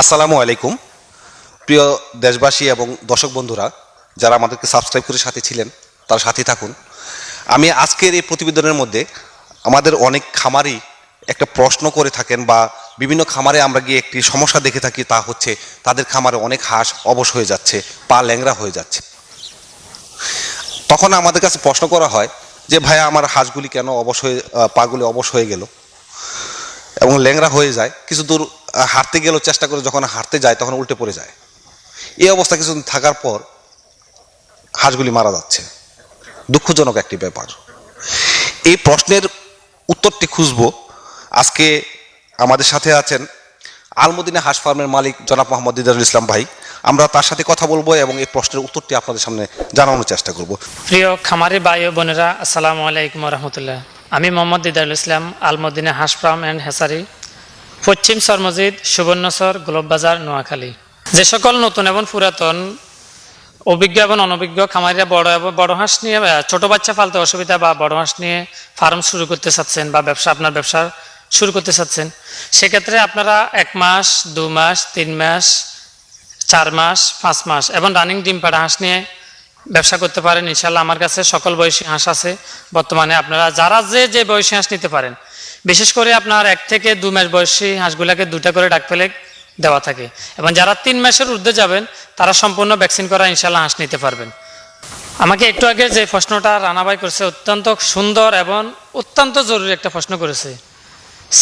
আসসালামু আলাইকুম। প্রিয় দেশবাসী এবং দর্শক বন্ধুরা, যারা আমাদেরকে সাবস্ক্রাইব করে সাথে ছিলেন, তার সাথে থাকুন। আমি আজকের এই প্রতিবেদনের মধ্যে আমাদের অনেক খামারি একটা প্রশ্ন করে থাকেন বা বিভিন্ন খামারে আমরা গিয়ে একটি সমস্যা দেখে থাকি, তা হচ্ছে তাদের খামারে অনেক হাঁস অবশ হয়ে যাচ্ছে, পা ল্যাংরা হয়ে যাচ্ছে। তখন আমাদের কাছে প্রশ্ন করা হয় যে, ভাইয়া, আমার হাঁসগুলি কেন অবশ হয়ে পাগুলি অবশ হয়ে গেল? এবং ল্যাংরা হয়ে যায়। কিছু দূর হাঁটতে গেলেও চেষ্টা করে যখন হাঁটতে যায়, তখন উল্টে পড়ে যায়। এই অবস্থা কিছুদিন থাকার পর হাঁসগুলি মারা যাচ্ছে। দুঃখজনক একটি ব্যাপার। এই প্রশ্নের উত্তরটি খুঁজব। আজকে আমাদের সাথে আছেন আলমদিনা হাঁস ফার্মের মালিক জনাব মোহাম্মদ দিদারুল ইসলাম ভাই। আমরা তার সাথে কথা বলব এবং এই প্রশ্নের উত্তরটি আপনাদের সামনে জানানোর চেষ্টা করব। প্রিয় খামারি ভাই ও বোনেরা, আসসালামু আলাইকুম রহমতুল্লাহ। আমি মোহাম্মদ দিদারুল ইসলাম, আলমদিনা হাঁস ফার্ম অ্যান্ড হেসারি। পশ্চিম সরমজিদ সুবর্ণচর গোলববাজার নোয়াখালী। যে সকল নতুন এবং পুরাতন অভিজ্ঞ এবং অনভিজ্ঞ খামারিরা বড় এবং বড় হাঁস নিয়ে ছোট বাচ্চা ফালতে অসুবিধা বা বড় হাঁস নিয়ে ফার্ম শুরু করতে চাচ্ছেন বা ব্যবসা, আপনার ব্যবসা শুরু করতে চাচ্ছেন, সেক্ষেত্রে আপনারা এক মাস, দু মাস, তিন মাস, চার মাস, পাঁচ মাস এবং রানিং ডিম পাড়া হাঁস নিয়ে ব্যবসা করতে পারেন। ইনশাল্লাহ আমার কাছে সকল বয়সী হাঁস আছে। বর্তমানে আপনারা যারা যে যে বয়সী হাঁস নিতে পারেন বিশেষ করে আপনার এক থেকে দু মাস বয়সী হাঁসগুলাকে দুটা করে ডাক ফেলে দেওয়া থাকে। এবং যারা তিন মাসের ঊর্ধ্বে যাবেন, তারা সম্পূর্ণ ভ্যাকসিন করা ইনশাল্লাহ হাঁস নিতে পারবেন। আমাকে একটু আগে যে প্রশ্নটা রানাবাই করেছে, অত্যন্ত সুন্দর এবং অত্যন্ত জরুরি একটা প্রশ্ন করেছে।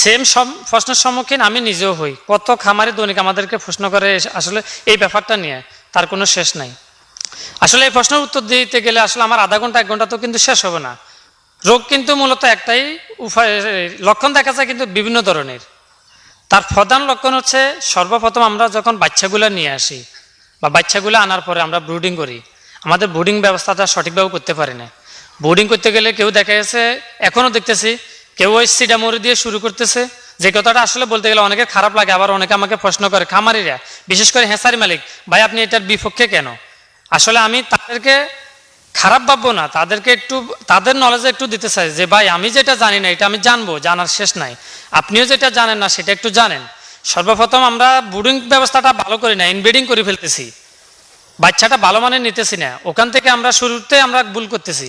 সেম সব প্রশ্নের সম্মুখীন আমি নিজেও হই। কত খামারে দৈনিক আমাদেরকে প্রশ্ন করে আসলে এই ব্যাপারটা নিয়ে, তার কোনো শেষ নাই। আসলে এই প্রশ্নের উত্তর দিতে গেলে আসলে আমার আধা ঘণ্টা, এক ঘণ্টা তো কিন্তু শেষ হবে না। রোগ কিন্তু মূলত একটাই উপায় লক্ষণ দেখা যায় কিন্তু বিভিন্ন ধরনের। তার প্রধান লক্ষণ হচ্ছে সর্বপ্রথম আমরা যখন বাচ্চাগুলো নিয়ে আসি বা বাচ্চাগুলো আনার পরে আমরা ব্রুডিং করি, আমাদের ব্রুডিং ব্যবস্থাটা সঠিকভাবে করতে পারি না। ব্রুডিং করতে গেলে কেউ দেখা গেছে এখনও দেখতেছি কেউ ওই সিডামরি দিয়ে শুরু করতেছে, যে কথাটা আসলে বলতে গেলে অনেকের খারাপ লাগে, আবার অনেকে আমাকে প্রশ্ন করে, খামারিরা, বিশেষ করে হেসারি মালিক, ভাই, আপনি এটার বিপক্ষে কেন? আসলে আমি তাদেরকে খারাপ ভাববো না, তাদেরকে একটু, তাদের নলেজ একটু দিতে চাই যে, ভাই, আমি যেটা জানি না, এটা আমি জানব, জানার শেষ নাই। আপনিও যেটা জানেন না, সেটা একটু জানেন। সর্বপ্রথম আমরা বুডিং ব্যবস্থাটা ভালো করি না ইনব্রিডিং করে ফেলতেছি। বাচ্চাটা ভালো মানে নিতেছি না। ওখান থেকে আমরা শুরুতে আমরা ভুল করতেছি।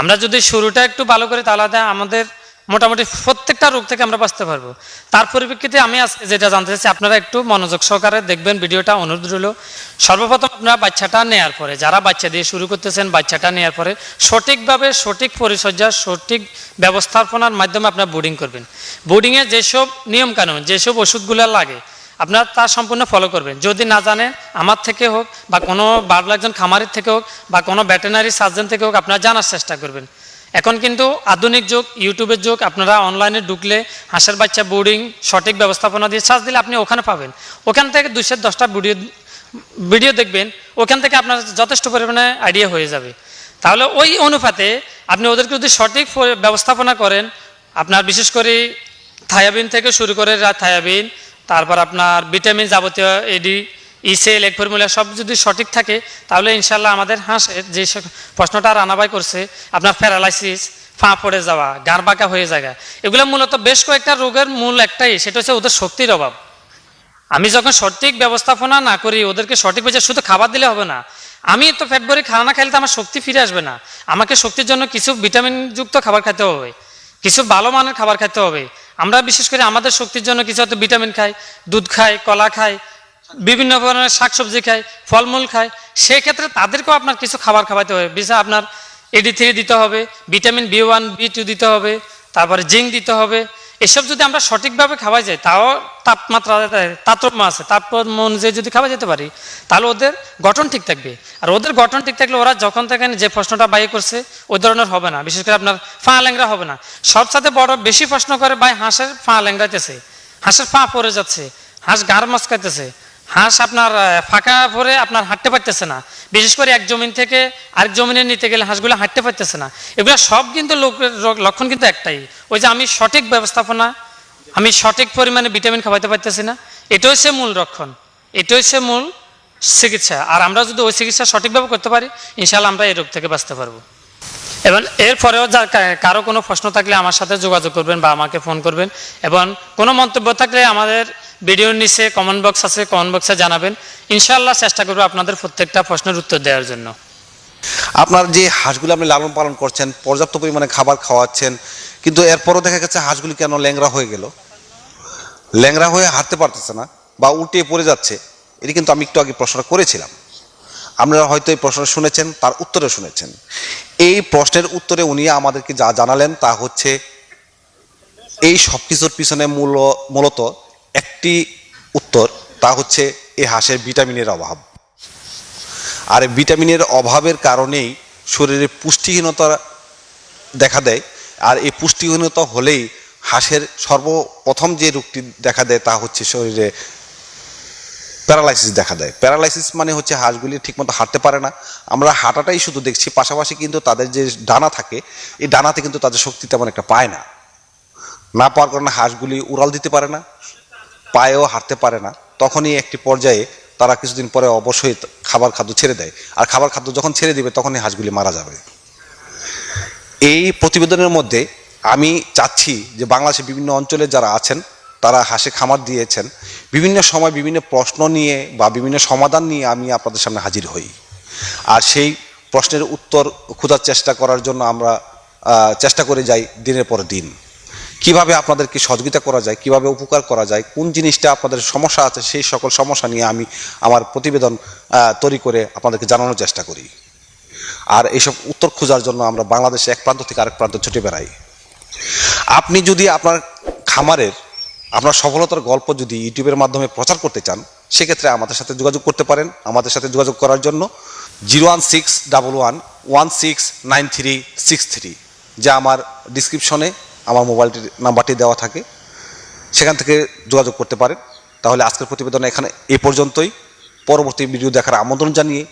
আমরা যদি শুরুটা একটু ভালো করি, তাহলে আমাদের মোটামুটি প্রত্যেকটা রোগ থেকে আমরা বাঁচতে পারব। তার পরিপ্রেক্ষিতে আমি যেটা জানতে চাচ্ছি আপনারা একটু মনোযোগ সহকারে দেখবেন, ভিডিওটা অনুরোধ রইল। সর্বপ্রথম আপনারা বাচ্চাটা নেয়ার পরে, যারা বাচ্চা দিয়ে শুরু করতেছেন, বাচ্চাটা নেয়ার পরে সঠিকভাবে সঠিক পরিচর্যা, সঠিক ব্যবস্থাপনার মাধ্যমে আপনারা বোর্ডিং করবেন। বোর্ডিংয়ে যেসব নিয়মকানুন, যেসব ওষুধগুলো লাগে, আপনারা তা সম্পূর্ণ ফলো করবেন। যদি না জানেন, আমার থেকে হোক বা কোনো বার্ড একজন খামারের থেকে হোক বা কোনো ভেটেনারি সার্জন থেকে হোক, আপনারা জানার চেষ্টা করবেন। এখন কিন্তু আধুনিক যুগ, ইউটিউবের যুগ, আপনারা অনলাইনে ঢুকলে হাঁসের বাচ্চা বোর্ডিং সঠিক ব্যবস্থাপনা দিয়ে সার্চ দিলে আপনি ওখানে পাবেন। ওখান থেকে দুশো দশটা ভিডিও ভিডিও দেখবেন, ওখান থেকে আপনার যথেষ্ট পরিমাণে আইডিয়া হয়ে যাবে। তাহলে ওই অনুপাতে আপনি ওদেরকে যদি সঠিক ব্যবস্থাপনা করেন, আপনার বিশেষ করে থায়াবিন থেকে শুরু করে থায়াবিন তারপর আপনার ভিটামিন যাবতীয় এডি ইসেল এক ফর্মুলা, সব যদি সঠিক থাকে, তাহলে ইনশাল্লাহ আমাদের হাঁসের যে প্রশ্নটা রানাবাই করছে, আপনার প্যারালাইসিস, ফাঁ পড়ে যাওয়া, গার বাঁকা হয়ে যাওয়া এগুলো মূলত বেশ কয়েকটা রোগের মূল একটাই, সেটা হচ্ছে ওদের শক্তির অভাব। আমি যখন সঠিক ব্যবস্থাপনা না করি, ওদেরকে সঠিক বুঝে শুধু খাবার দিলে হবে না। আমি তো ফ্যাট ভরে খানা না খাইলে তো আমার শক্তি ফিরে আসবে না। আমাকে শক্তির জন্য কিছু ভিটামিনযুক্ত খাবার খেতে হবে, কিছু ভালো মানের খাবার খেতে হবে। আমরা বিশেষ করে আমাদের শক্তির জন্য কিছু হয়তো ভিটামিন খাই, দুধ খাই, কলা খাই বিভিন্ন ধরনের শাকসবজি খায়, ফলমূল খায় সেই ক্ষেত্রে তাদেরকেও আপনার কিছু খাবার খাওয়াতে হবে। বিশেষ আপনার এডি থ্রি দিতে হবে, vitamin B one B two দিতে হবে, তারপরে জিঙ্ক দিতে হবে। এসব যদি আমরা সঠিকভাবে খাওয়া যায়, তাও তাপমাত্রা, তারতম্য আছে। তাপমাত্রা অনুযায়ী যদি খাওয়া যেতে পারি, তাহলে ওদের গঠন ঠিক থাকবে। আর ওদের গঠন ঠিক থাকলে ওরা যখন থাকেন যে প্রশ্নটা বাই করছে, ওই ধরনের হবে না। বিশেষ করে আপনার ফা ল্যাংরা হবে না। সবসাথে বড় বেশি প্রশ্ন করে ভাই, হাঁসের ফা ল্যাংরাইতেছে হাঁসের পা পড়ে যাচ্ছে। হাঁস গার গাড় মাছকাইতেছে হাঁস আপনার ফাঁকা পরে আপনার হাঁটতে পারতেছে না। বিশেষ করে এক জমিন থেকে আরেক জমিনে নিতে গেলে হাঁসগুলো হাঁটতে পারতেছে না। এগুলো সব কিন্তু লক্ষণ কিন্তু একটাই। ওই যে আমি সঠিক ব্যবস্থাপনা, আমি সঠিক পরিমাণে ভিটামিন খাওয়াতে পারতেছি না এটা হচ্ছে মূল লক্ষণ। এটা হচ্ছে মূল চিকিৎসা। আর আমরা যদি ওই চিকিৎসা সঠিকভাবে করতে পারি ইনশাল্লাহ আমরা এই রোগ থেকে বাঁচতে পারব। এবং এরপরেও যার কারও কোনো প্রশ্ন থাকলে আমার সাথে যোগাযোগ করবেন বা আমাকে ফোন করবেন এবং কোনো মন্তব্য থাকলে আমাদের ভিডিওর নিচে কমেন্ট বক্স আছে কমেন্ট বক্সে জানাবেন। ইনশাআল্লাহ চেষ্টা করব আপনাদের প্রত্যেকটা প্রশ্নের উত্তর দেওয়ার জন্য। আপনার যে হাঁসগুলো আপনি লালন পালন করছেন, পর্যাপ্ত পরিমাণে খাবার খাওয়াচ্ছেন, কিন্তু এরপরও দেখা গেছে হাঁসগুলি কেন ল্যাংরা হয়ে গেল? ল্যাংরা হয়ে হাঁটতে পারতেছে না বা উল্টে পড়ে যাচ্ছে। এটি কিন্তু আমি একটু আগে প্রশ্নটা করেছিলাম। আপনারা হয়তো এই প্রশ্ন শুনেছেন, তার উত্তরে শুনেছেন। এই প্রশ্নের উত্তরে উনি আমাদেরকে যা জানালেন তা হচ্ছে, এই সব কিছুর পিছনে মূল, মূলত একটি উত্তর, তা হচ্ছে এই হাঁসের ভিটামিনের অভাব। আর ভিটামিনের অভাবের কারণেই শরীরে পুষ্টিহীনতা দেখা দেয়, আর এই পুষ্টিহীনতা হলেই হাঁসের সর্বপ্রথম যে রোগটি দেখা দেয় তা হচ্ছে শরীরে প্যারালাইসিস দেখা দেয়। প্যারালাইসিস মানে হচ্ছে হাঁসগুলি ঠিকমতো হাঁটতে পারে না। আমরা হাঁটাটাই শুধু দেখছি, পাশাপাশি কিন্তু তাদের যে ডানা থাকে, এই ডানাতে কিন্তু তাদের শক্তি তেমন একটা পায় না। না পাওয়ার কারণে হাঁসগুলি উড়াল দিতে পারে না, পায়েও হাঁটতে পারে না। তখনই একটি পর্যায়ে তারা কিছুদিন পরে অবশ্যই খাবার খাদ্য ছেড়ে দেয়। আর খাবার খাদ্য যখন ছেড়ে দিবে, তখনই হাঁসগুলি মারা যাবে। এই প্রতিবেদনের মধ্যে আমি চাচ্ছি যে বাংলাদেশের বিভিন্ন অঞ্চলে যারা আছেন তারা হাসে খামার দিয়েছেন। বিভিন্ন সময় বিভিন্ন প্রশ্ন নিয়ে বা বিভিন্ন সমাধান নিয়ে আমি আপনাদের সামনে হাজির হই। আর সেই প্রশ্নের উত্তর খোঁজার চেষ্টা করার জন্য আমরা চেষ্টা করে যাই দিনের পর দিন। কীভাবে আপনাদেরকে সহযোগিতা করা যায়, কীভাবে উপকার করা যায়, কোন জিনিসটা আপনাদের সমস্যা আছে, সেই সকল সমস্যা নিয়ে আমি আমার প্রতিবেদন তৈরি করে আপনাদেরকে জানানোর চেষ্টা করি। আর এইসব উত্তর খোঁজার জন্য আমরা বাংলাদেশে এক প্রান্ত থেকে আরেক প্রান্ত ছুটে বেড়াই। আপনি যদি আপনার খামারের আপনার সফলতার গল্প যদি ইউটিউবের মাধ্যমে প্রচার করতে চান, সেক্ষেত্রে আমাদের সাথে যোগাযোগ করতে পারেন। আমাদের সাথে যোগাযোগ করার জন্য zero one six double one one six nine three six three, যা আমার ডিসক্রিপশনে আমার মোবাইলটির নাম্বারটি দেওয়া থাকে। সেখান থেকে যোগাযোগ করতে পারেন। তাহলে আজকের প্রতিবেদন এখানে এ পর্যন্তই। পরবর্তী ভিডিও দেখার আমন্ত্রণ জানিয়ে